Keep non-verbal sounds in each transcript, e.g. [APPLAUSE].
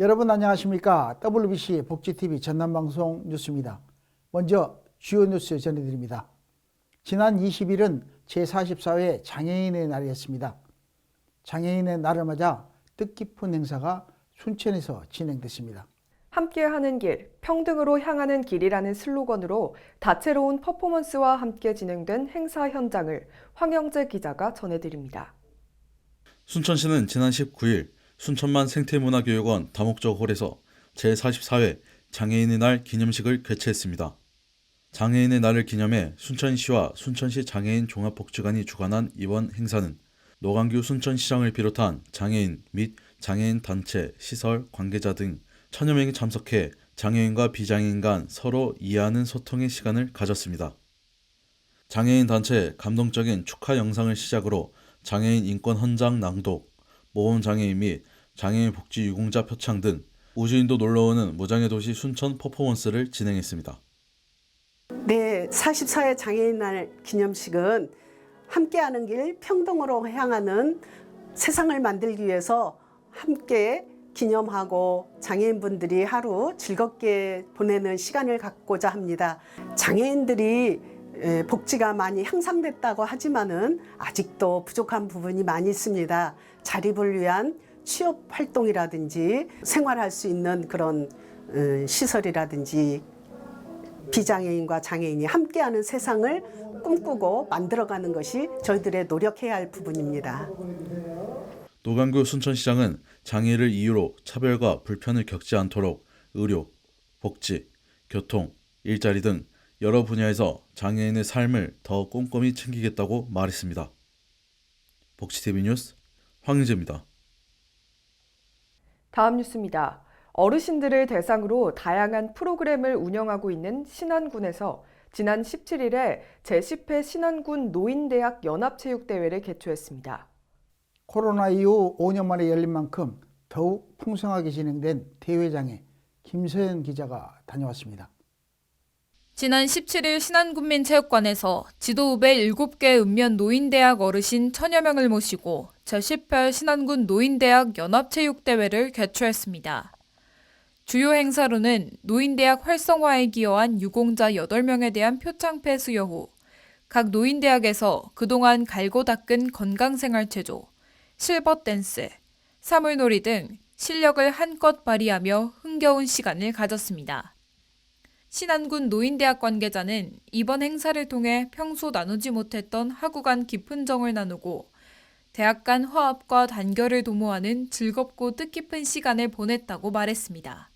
여러분 안녕하십니까? WBC 복지TV 전남방송 뉴스입니다. 먼저 주요 뉴스 전해드립니다. 지난 20일은 제44회 장애인의 날이었습니다. 장애인의 날을 맞아 뜻깊은 행사가 순천에서 진행됐습니다. 함께하는 길, 평등으로 향하는 길이라는 슬로건으로 다채로운 퍼포먼스와 함께 진행된 행사 현장을 황영재 기자가 전해드립니다. 순천시는 지난 19일 순천만 생태문화교육원 다목적 홀에서 제44회 장애인의 날 기념식을 개최했습니다. 장애인의 날을 기념해 순천시와 순천시 장애인 종합복지관이 주관한 이번 행사는 노광규 순천시장을 비롯한 장애인 및 장애인 단체, 시설, 관계자 등 천여 명이 참석해 장애인과 비장애인 간 서로 이해하는 소통의 시간을 가졌습니다. 장애인 단체 감동적인 축하 영상을 시작으로 장애인 인권 헌장 낭독, 모범 장애인 및 장애인 복지 유공자 표창 등 우주인도 놀러오는 무장의 도시 순천 퍼포먼스를 진행했습니다. 네, 44회 장애인 날 기념식은 함께하는 길 평등으로 향하는 세상을 만들기 위해서 함께 기념하고 장애인분들이 하루 즐겁게 보내는 시간을 갖고자 합니다. 장애인들이 에, 복지가 많이 향상됐다고 하지만은 아직도 부족한 부분이 많이 있습니다. 자립을 위한 취업 활동이라든지 생활할 수 있는 그런 어, 시설이라든지 비장애인과 장애인이 함께하는 세상을 꿈꾸고 만들어가는 것이 저희들의 노력해야 할 부분입니다. 노광규 순천시장은 장애를 이유로 차별과 불편을 겪지 않도록 의료, 복지, 교통, 일자리 등 여러 분야에서 장애인의 삶을 더 꼼꼼히 챙기겠다고 말했습니다. 복지TV 뉴스 황유재입니다. 다음 뉴스입니다. 어르신들을 대상으로 다양한 프로그램을 운영하고 있는 신안군에서 지난 17일에 제10회 신안군 노인대학 연합체육대회를 개최했습니다. 코로나 이후 5년 만에 열린 만큼 더욱 풍성하게 진행된 대회장에 김서연 기자가 다녀왔습니다. 지난 17일 신안군민체육관에서 지도 후배 7개 읍면 노인대학 어르신 천여 명을 모시고 제10회 신안군 노인대학 연합체육대회를 개최했습니다. 주요 행사로는 노인대학 활성화에 기여한 유공자 8명에 대한 표창패 수여 후 각 노인대학에서 그동안 갈고 닦은 건강생활체조, 실버댄스, 사물놀이 등 실력을 한껏 발휘하며 흥겨운 시간을 가졌습니다. 신안군 노인대학 관계자는 이번 행사를 통해 평소 나누지 못했던 하구 간 깊은 정을 나누고 대학 간 화합과 단결을 도모하는 즐겁고 뜻깊은 시간을 보냈다고 말했습니다.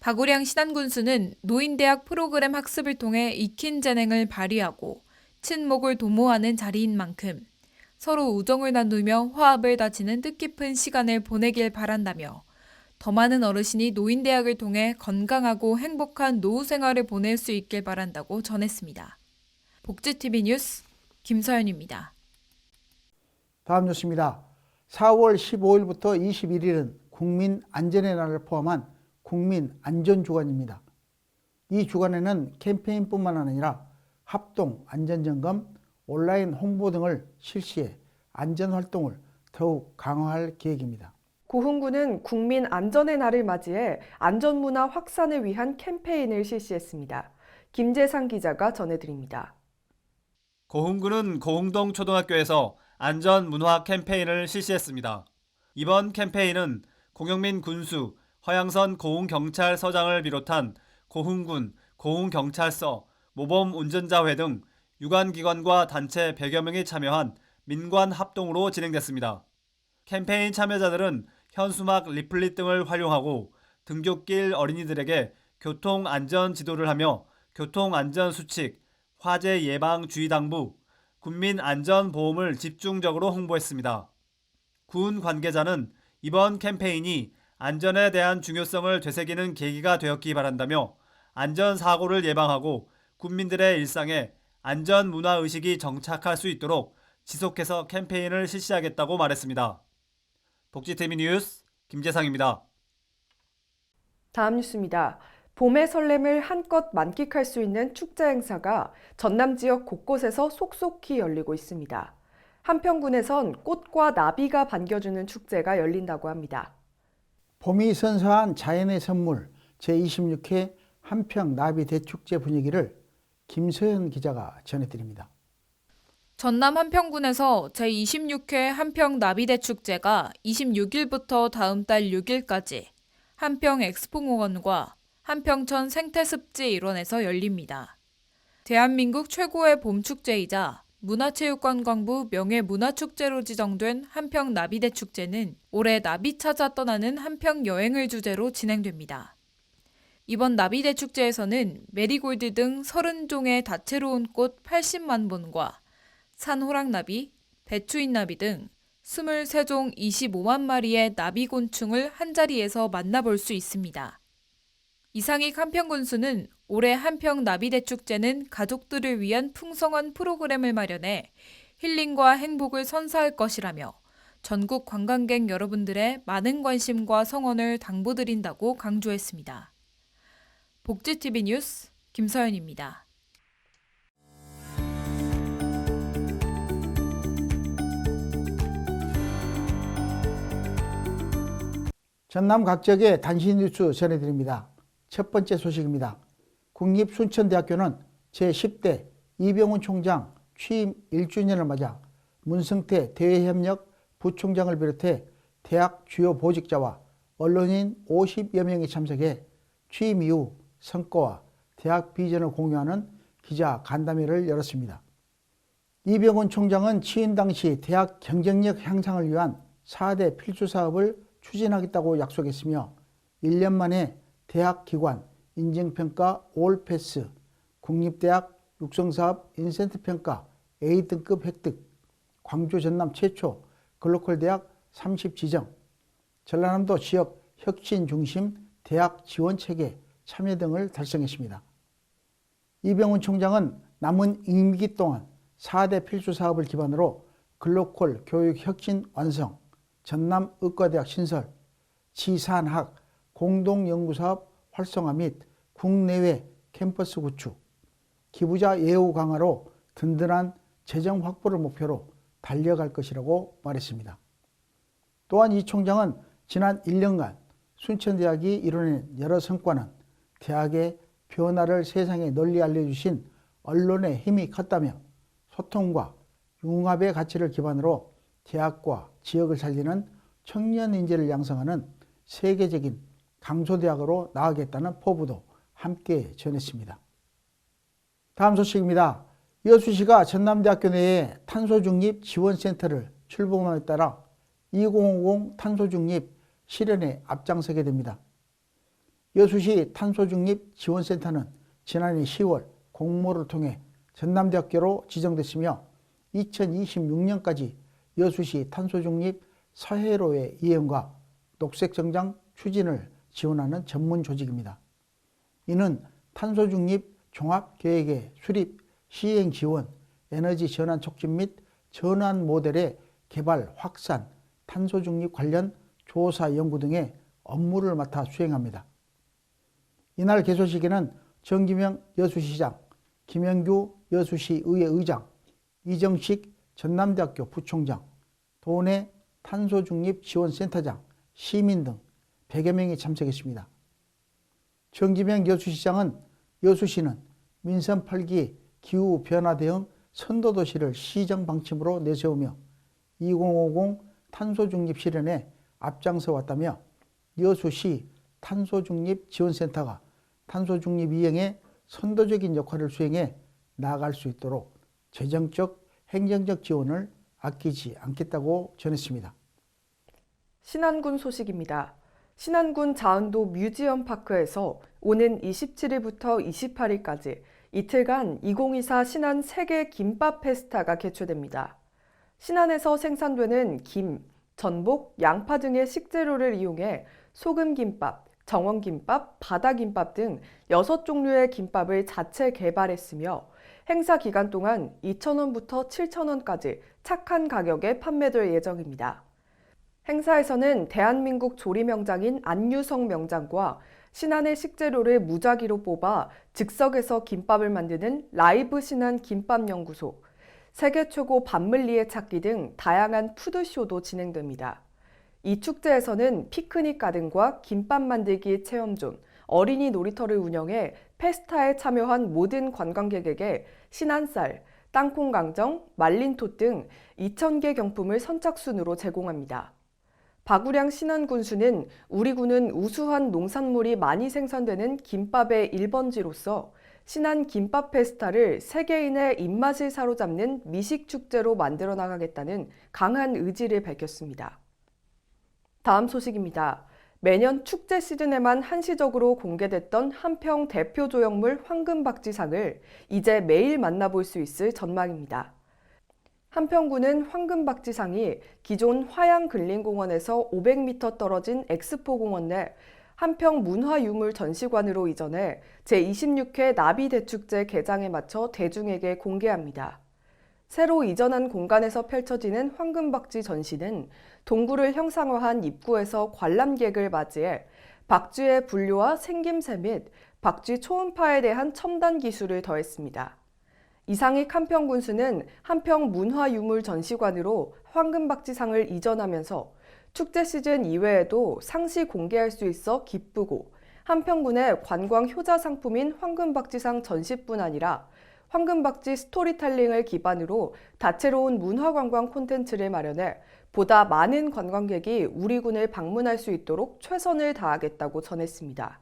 박우량 신안군수는 노인대학 프로그램 학습을 통해 익힌 재능을 발휘하고 친목을 도모하는 자리인 만큼 서로 우정을 나누며 화합을 다지는 뜻깊은 시간을 보내길 바란다며 더 많은 어르신이 노인대학을 통해 건강하고 행복한 노후 생활을 보낼 수 있길 바란다고 전했습니다. 복지TV 뉴스 김서연입니다. 다음 뉴스입니다. 4월 15일부터 21일은 국민 안전의 날을 포함한 국민 안전 주간입니다. 이 주간에는 캠페인뿐만 아니라 합동 안전 점검, 온라인 홍보 등을 실시해 안전 활동을 더욱 강화할 계획입니다. 고흥군은 국민 안전의 날을 맞이해 안전문화 확산을 위한 캠페인을 실시했습니다. 김재상 기자가 전해드립니다. 고흥군은 고흥동 초등학교에서 안전 문화 캠페인을 실시했습니다. 이번 캠페인은 공영민 군수, 허양선 고흥경찰서장을 비롯한 고흥군, 고흥경찰서, 모범 운전자회 등 유관기관과 단체 100여 명이 참여한 민관 합동으로 진행됐습니다. 캠페인 참여자들은 현수막 리플릿 등을 활용하고 등굣길 어린이들에게 교통 안전 지도를 하며 교통 안전 수칙, 화재 예방 주의 당부, 국민 안전 보험을 집중적으로 홍보했습니다. 군 관계자는 이번 캠페인이 안전에 대한 중요성을 되새기는 계기가 되었기 바란다며 안전 사고를 예방하고 국민들의 일상에 안전 문화 의식이 정착할 수 있도록 지속해서 캠페인을 실시하겠다고 말했습니다. 복지TV 뉴스 김재상입니다. 다음 뉴스입니다. 봄의 설렘을 한껏 만끽할 수 있는 축제 행사가 전남 지역 곳곳에서 속속히 열리고 있습니다. 한평군에선 꽃과 나비가 반겨주는 축제가 열린다고 합니다. 봄이 선사한 자연의 선물 제26회 한평 나비 대축제 분위기를 김서연 기자가 전해드립니다. 전남 한평군에서 제26회 한평 나비대 축제가 26일부터 다음 달 6일까지 한평 엑스포공원과 한평천 생태습지 일원에서 열립니다. 대한민국 최고의 봄 축제이자 문화체육관광부 명예문화축제로 지정된 한평 나비대 축제는 올해 나비 찾아 떠나는 한평 여행을 주제로 진행됩니다. 이번 나비대 축제에서는 메리골드 등 30종의 다채로운 꽃 80만 본과 산호랑나비, 배추인나비 등 23종 25만 마리의 나비곤충을 한자리에서 만나볼 수 있습니다. 이상익 한평군수는 올해 한평 나비대 축제는 가족들을 위한 풍성한 프로그램을 마련해 힐링과 행복을 선사할 것이라며 전국 관광객 여러분들의 많은 관심과 성원을 당부드린다고 강조했습니다. 복지TV 뉴스 김서연입니다. 전남 각지역의 단신 뉴스 전해드립니다. 첫 번째 소식입니다. 국립순천대학교는 제10대 이병훈 총장 취임 1주년을 맞아 문성태 대외협력 부총장을 비롯해 대학 주요 보직자와 언론인 50여 명이 참석해 취임 이후 성과와 대학 비전을 공유하는 기자 간담회를 열었습니다. 이병훈 총장은 취임 당시 대학 경쟁력 향상을 위한 4대 필수 사업을 추진하겠다고 약속했으며 1년 만에 대학 기관 인증평가 올패스, 국립대학 육성사업 인센트 평가 A등급 획득, 광주 전남 최초 글로컬 대학 30 지정, 전라남도 지역 혁신 중심 대학 지원 체계 참여 등을 달성했습니다. 이병훈 총장은 남은 임기 동안 4대 필수 사업을 기반으로 글로컬 교육 혁신 완성, 전남 의과대학 신설, 지산학 공동연구사업 활성화 및 국내외 캠퍼스 구축, 기부자 예우 강화로 든든한 재정 확보를 목표로 달려갈 것이라고 말했습니다. 또한 이 총장은 지난 1년간 순천대학이 이뤄낸 여러 성과는 대학의 변화를 세상에 널리 알려주신 언론의 힘이 컸다며 소통과 융합의 가치를 기반으로 대학과 지역을 살리는 청년 인재를 양성하는 세계적인 강소대학으로 나아가겠다는 포부도 함께 전했습니다. 다음 소식입니다. 여수시가 전남대학교 내에 탄소중립 지원센터를 출범함에 따라 2050 탄소중립 실현에 앞장서게 됩니다. 여수시 탄소중립 지원센터는 지난해 10월 공모를 통해 전남대학교로 지정됐으며 2026년까지 여수시 탄소중립 서해로의 이행과 녹색정장 추진을 지원하는 전문 조직입니다. 이는 탄소중립 종합계획의 수립, 시행 지원, 에너지 전환 촉진 및 전환 모델의 개발, 확산, 탄소중립 관련 조사 연구 등의 업무를 맡아 수행합니다. 이날 개소식에는 정기명 여수시장, 김영규 여수시의회 의장, 이정식 전남대학교 부총장, 도내 탄소중립지원센터장, 시민 등 100여 명이 참석했습니다. 정기명 여수시장은 여수시는 민선 8기 기후변화 대응 선도도시를 시정 방침으로 내세우며 2050 탄소중립 실현에 앞장서 왔다며 여수시 탄소중립지원센터가 탄소중립 이행에 선도적인 역할을 수행해 나아갈 수 있도록 재정적, 행정적 지원을 아끼지 않겠다고 전했습니다. 신안군 소식입니다. 신안군 자은도 뮤지엄 파크에서 오는 27일부터 28일까지 이틀간 2024 신안 세계 김밥 페스타가 개최됩니다. 신안에서 생산되는 김, 전복, 양파 등의 식재료를 이용해 소금김밥, 정원김밥, 바다김밥 등 6종류의 김밥을 자체 개발했으며 행사 기간 동안 2,000원부터 7,000원까지 착한 가격에 판매될 예정입니다. 행사에서는 대한민국 조리 명장인 안유성 명장과 신안의 식재료를 무작위로 뽑아 즉석에서 김밥을 만드는 라이브 신안 김밥 연구소, 세계 최고 밥물리에 찾기 등 다양한 푸드쇼도 진행됩니다. 이 축제에서는 피크닉 가든과 김밥 만들기 체험존, 어린이 놀이터를 운영해 페스타에 참여한 모든 관광객에게 신한쌀, 땅콩 강정, 말린토 등 2,000개 경품을 선착순으로 제공합니다. 박우량 신안군수는 우리 군은 우수한 농산물이 많이 생산되는 김밥의 1번지로서 신안 김밥 페스타를 세계인의 입맛을 사로잡는 미식 축제로 만들어 나가겠다는 강한 의지를 밝혔습니다. 다음 소식입니다. 매년 축제 시즌에만 한시적으로 공개됐던 한평 대표 조형물 황금박지상을 이제 매일 만나볼 수 있을 전망입니다. 한평구는 황금박지상이 기존 화양근린공원에서 500m 떨어진 엑스포공원 내 한평 문화유물 전시관으로 이전해 제26회 나비대축제 개장에 맞춰 대중에게 공개합니다. 새로 이전한 공간에서 펼쳐지는 황금박지 전시는 동굴을 형상화한 입구에서 관람객을 맞이해 박쥐의 분류와 생김새 및 박쥐 초음파에 대한 첨단 기술을 더했습니다. 이상익 한평 군수는 한평 문화유물 전시관으로 황금박지상을 이전하면서 축제 시즌 이외에도 상시 공개할 수 있어 기쁘고 한평군의 관광 효자 상품인 황금박지상 전시뿐 아니라 황금박지 스토리텔링을 기반으로 다채로운 문화관광 콘텐츠를 마련해 보다 많은 관광객이 우리 군을 방문할 수 있도록 최선을 다하겠다고 전했습니다.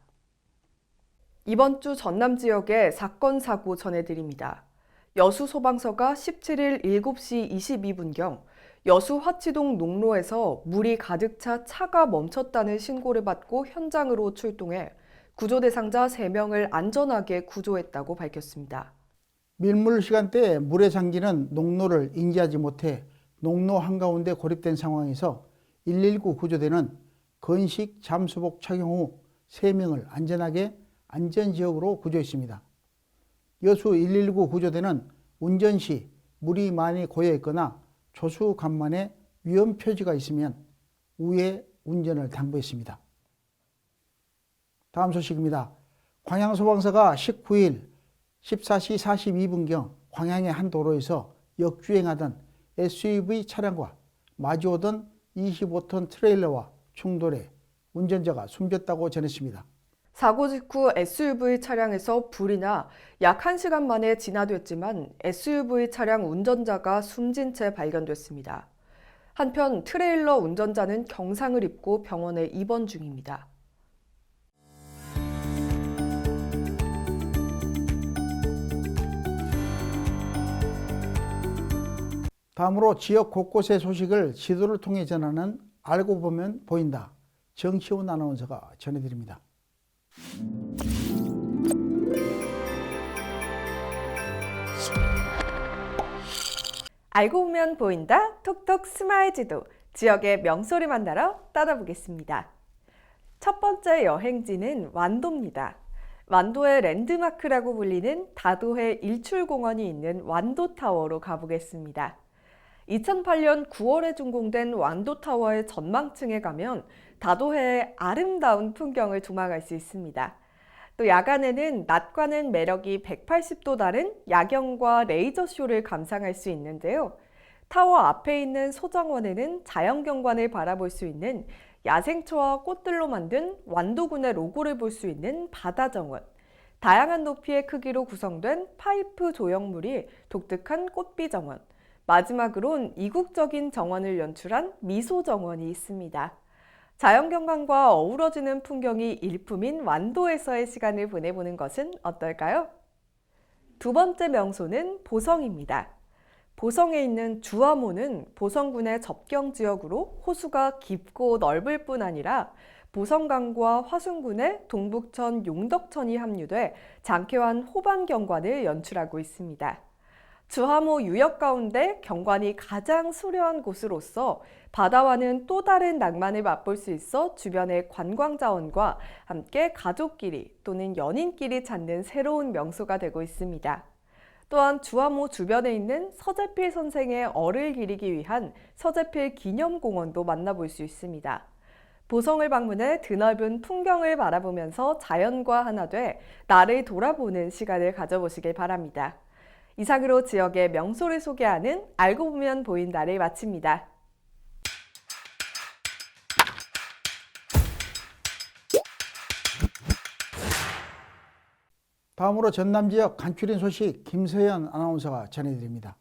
이번 주 전남 지역의 사건 사고 전해드립니다. 여수 소방서가 17일 7시 22분경 여수 화치동 농로에서 물이 가득 차 차가 멈췄다는 신고를 받고 현장으로 출동해 구조 대상자 3명을 안전하게 구조했다고 밝혔습니다. 밀물 시간대에 물에 잠기는 농로를 인지하지 못해 농로 한가운데 고립된 상황에서 119 구조대는 건식 잠수복 착용 후 3명을 안전하게 안전지역으로 구조했습니다. 여수 119 구조대는 운전 시 물이 많이 고여 있거나 조수 간만에 위험 표지가 있으면 우회 운전을 당부했습니다. 다음 소식입니다. 광양소방서가 19일 14시 42분경 광양의 한 도로에서 역주행하던 SUV 차량과 마주오던 25톤 트레일러와 충돌해 운전자가 숨졌다고 전했습니다. 사고 직후 SUV 차량에서 불이 나 약 1시간 만에 진화됐지만 SUV 차량 운전자가 숨진 채 발견됐습니다. 한편 트레일러 운전자는 경상을 입고 병원에 입원 중입니다. 다음으로 지역 곳곳의 소식을 지도를 통해 전하는 알고 보면 보인다. 정치훈 아나운서가 전해드립니다. 알고 보면 보인다 톡톡 스마일 지도 지역의 명소를 만나러 떠나보겠습니다. 첫 번째 여행지는 완도입니다. 완도의 랜드마크라고 불리는 다도해 일출공원이 있는 완도타워로 가보겠습니다. 2008년 9월에 준공된 완도타워의 전망층에 가면 다도해의 아름다운 풍경을 조망할 수 있습니다. 또 야간에는 낮과는 매력이 180도 다른 야경과 레이저 쇼를 감상할 수 있는데요. 타워 앞에 있는 소정원에는 자연경관을 바라볼 수 있는 야생초와 꽃들로 만든 완도군의 로고를 볼 수 있는 바다정원, 다양한 높이의 크기로 구성된 파이프 조형물이 독특한 꽃비정원, 마지막으론 이국적인 정원을 연출한 미소 정원이 있습니다. 자연경관과 어우러지는 풍경이 일품인 완도에서의 시간을 보내보는 것은 어떨까요? 두 번째 명소는 보성입니다. 보성에 있는 주화모는 보성군의 접경 지역으로 호수가 깊고 넓을 뿐 아니라 보성강과 화순군의 동북천 용덕천이 합류돼 장쾌한 호반 경관을 연출하고 있습니다. 주하모 유역 가운데 경관이 가장 수려한 곳으로서 바다와는 또 다른 낭만을 맛볼 수 있어 주변의 관광 자원과 함께 가족끼리 또는 연인끼리 찾는 새로운 명소가 되고 있습니다. 또한 주하모 주변에 있는 서재필 선생의 얼을 기리기 위한 서재필 기념공원도 만나볼 수 있습니다. 보성을 방문해 드넓은 풍경을 바라보면서 자연과 하나 돼 나를 돌아보는 시간을 가져보시길 바랍니다. 이상으로 지역의 명소를 소개하는 알고 보면 보인다를 마칩니다. 다음으로 전남 지역 간추린 소식 김서현 아나운서가 전해드립니다.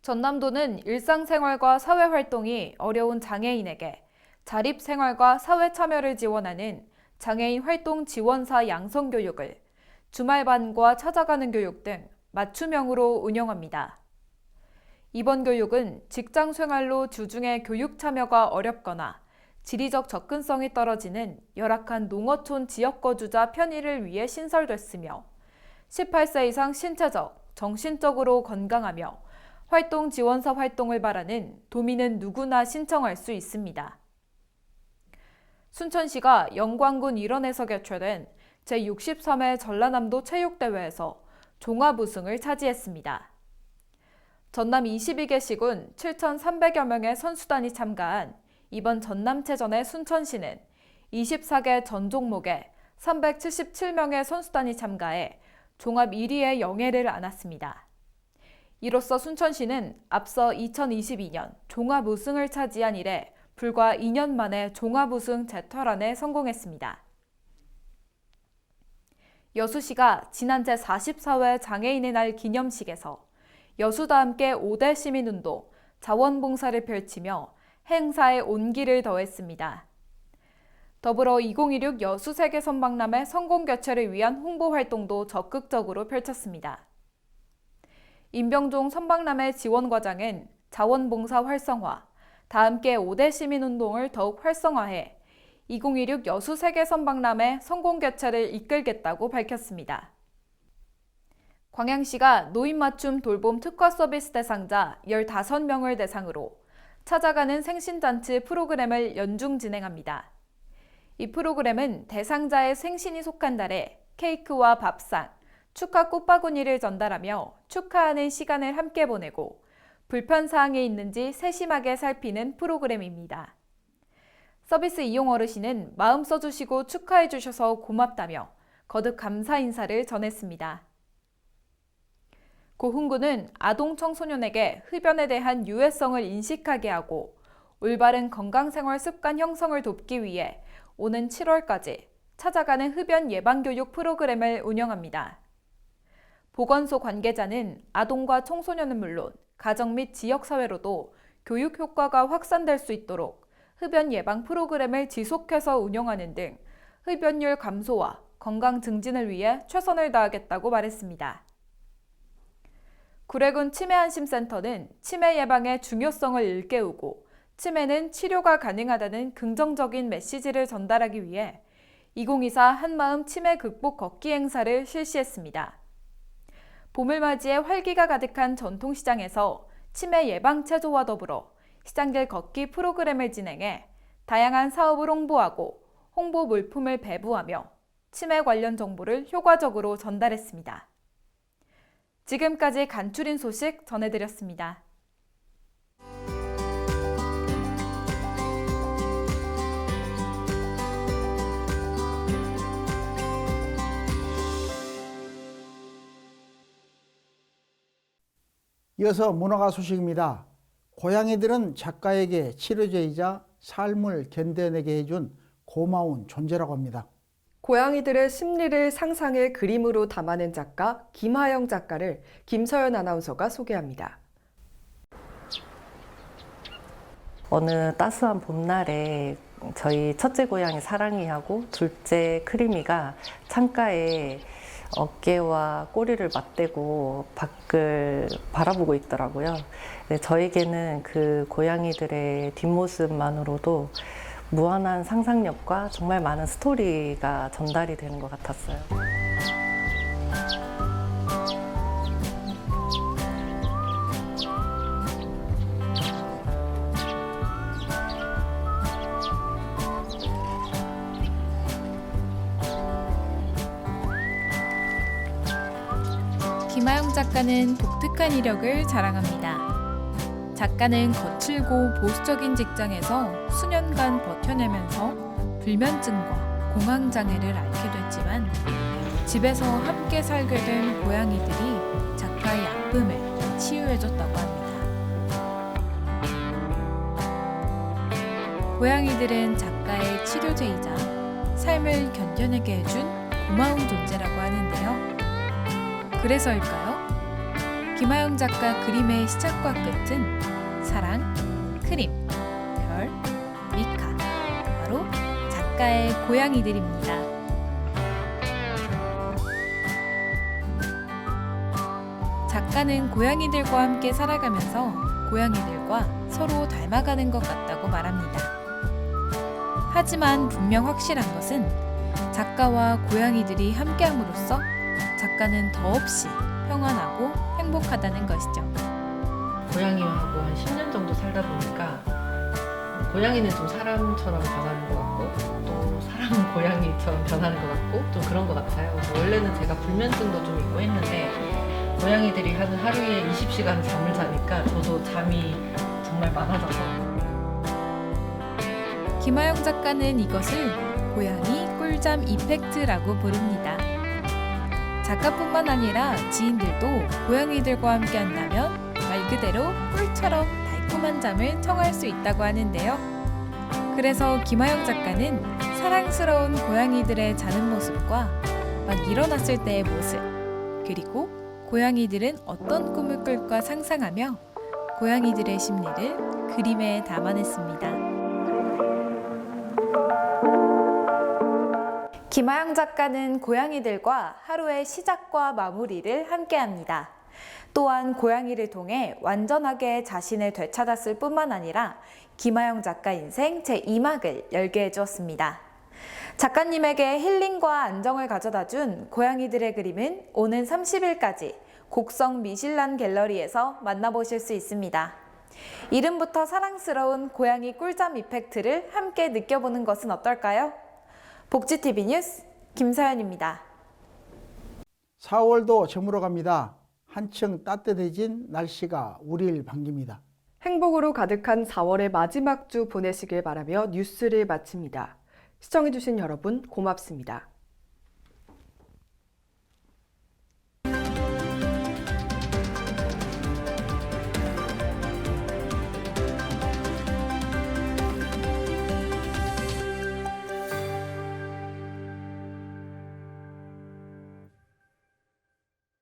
전남도는 일상생활과 사회활동이 어려운 장애인에게 자립생활과 사회참여를 지원하는 장애인 활동 지원사 양성 교육을 주말반과 찾아가는 교육 등 맞춤형으로 운영합니다. 이번 교육은 직장 생활로 주중에 교육 참여가 어렵거나 지리적 접근성이 떨어지는 열악한 농어촌 지역 거주자 편의를 위해 신설됐으며 18세 이상 신체적, 정신적으로 건강하며 활동 지원사 활동을 바라는 도민은 누구나 신청할 수 있습니다. 순천시가 영광군 일원에서 개최된 제63회 전라남도 체육대회에서 종합 우승을 차지했습니다. 전남 22개 시군 7,300여 명의 선수단이 참가한 이번 전남체전의 순천시는 24개 전 종목에 377명의 선수단이 참가해 종합 1위의 영예를 안았습니다. 이로써 순천시는 앞서 2022년 종합 우승을 차지한 이래 불과 2년 만에 종합 우승 재탈환에 성공했습니다. 여수시가 지난 제44회 장애인의 날 기념식에서 여수다 함께 5대 시민운동 자원봉사를 펼치며 행사에 온기를 더했습니다. 더불어 2016 여수 세계 선박람회 성공 개최를 위한 홍보 활동도 적극적으로 펼쳤습니다. 임병종 선박람회 지원과장은 자원봉사 활성화, 다 함께 5대 시민운동을 더욱 활성화해 2016 여수 세계 선박람회 성공 개최를 이끌겠다고 밝혔습니다. 광양시가 노인 맞춤 돌봄 특화 서비스 대상자 15명을 대상으로 찾아가는 생신잔치 프로그램을 연중 진행합니다. 이 프로그램은 대상자의 생신이 속한 달에 케이크와 밥상, 축하 꽃바구니를 전달하며 축하하는 시간을 함께 보내고 불편사항이 있는지 세심하게 살피는 프로그램입니다. 서비스 이용 어르신은 마음 써주시고 축하해 주셔서 고맙다며 거듭 감사 인사를 전했습니다. 고흥구는 아동 청소년에게 흡연에 대한 유해성을 인식하게 하고 올바른 건강생활 습관 형성을 돕기 위해 오는 7월까지 찾아가는 흡연 예방교육 프로그램을 운영합니다. 보건소 관계자는 아동과 청소년은 물론 가정 및 지역사회로도 교육 효과가 확산될 수 있도록 흡연 예방 프로그램을 지속해서 운영하는 등 흡연율 감소와 건강 증진을 위해 최선을 다하겠다고 말했습니다. 구례군 치매안심센터는 치매 예방의 중요성을 일깨우고 치매는 치료가 가능하다는 긍정적인 메시지를 전달하기 위해 2024 한마음 치매 극복 걷기 행사를 실시했습니다. 봄을 맞이해 활기가 가득한 전통시장에서 치매 예방 체조와 더불어 시장길 걷기 프로그램을 진행해 다양한 사업을 홍보하고 홍보 물품을 배부하며 치매 관련 정보를 효과적으로 전달했습니다. 지금까지 간추린 소식 전해드렸습니다. 이어서 문화가 소식입니다. 고양이들은 작가에게 치료제이자 삶을 견뎌내게 해준 고마운 존재라고 합니다. 고양이들의 심리를 상상의 그림으로 담아낸 작가 김하영 작가를 김서연 아나운서가 소개합니다. 어느 따스한 봄날에 저희 첫째 고양이 사랑이하고 둘째 크리미가 창가에 어깨와 꼬리를 맞대고 밖을 바라보고 있더라고요. 네, 저에게는 그 고양이들의 뒷모습만으로도 무한한 상상력과 정말 많은 스토리가 전달이 되는 것 같았어요. 작가는 독특한 이력을 자랑합니다. 작가는 거칠고 보수적인 직장에서 수년간 버텨내면서 불면증과 공황장애를 앓게 됐지만 집에서 함께 살게 된 고양이들이 작가의 아픔을 치유해줬다고 합니다. 고양이들은 작가 작가의 치료제이자 삶을 견뎌내게 해준 고마운 존재라고 하는데요. 그래서일까요? 김하영 작가 그림의 시작과 끝은 사랑, 크림, 별, 미카, 바로 작가의 고양이들입니다. 작가는 고양이들과 함께 살아가면서 고양이들과 서로 닮아가는 것 같다고 말합니다. 하지만 분명 확실한 것은 작가와 고양이들이 함께함으로써 작가는 더없이 평안하고 행복하다는 것이죠. 고양이하고 한 10년 정도 살다 보니까 고양이는 좀 사람처럼 변하는 것 같고 또 사람은 [LAUGHS] 고양이처럼 변하는 것 같고 좀 그런 것 같아요. 원래는 제가 불면증도 좀 있고 했는데 고양이들이 하는 하루에 20시간 잠을 자니까 저도 잠이 정말 많아져서 김하영 작가는 이것을 고양이 꿀잠 이펙트라고 부릅니다. 작가뿐만 아니라 지인들도 고양이들과 함께 한다면 말 그대로 꿀처럼 달콤한 잠을 청할 수 있다고 하는데요. 그래서 김하영 작가는 사랑스러운 고양이들의 자는 모습과 막 일어났을 때의 모습, 그리고 고양이들은 어떤 꿈을 꿀까 상상하며 고양이들의 심리를 그림에 담아냈습니다. 김하영 작가는 고양이들과 하루의 시작과 마무리를 함께합니다. 또한 고양이를 통해 완전하게 자신을 되찾았을 뿐만 아니라 김하영 작가 인생 제2막을 열게 해주었습니다. 작가님에게 힐링과 안정을 가져다 준 고양이들의 그림은 오는 30일까지 곡성 미실란 갤러리에서 만나보실 수 있습니다. 이름부터 사랑스러운 고양이 꿀잠 이펙트를 함께 느껴보는 것은 어떨까요? 복지TV 뉴스 김서연입니다. 4월도 저물어 갑니다. 한층 따뜻해진 날씨가 우리를 반깁니다. 행복으로 가득한 4월의 마지막 주 보내시길 바라며 뉴스를 마칩니다. 시청해주신 여러분 고맙습니다.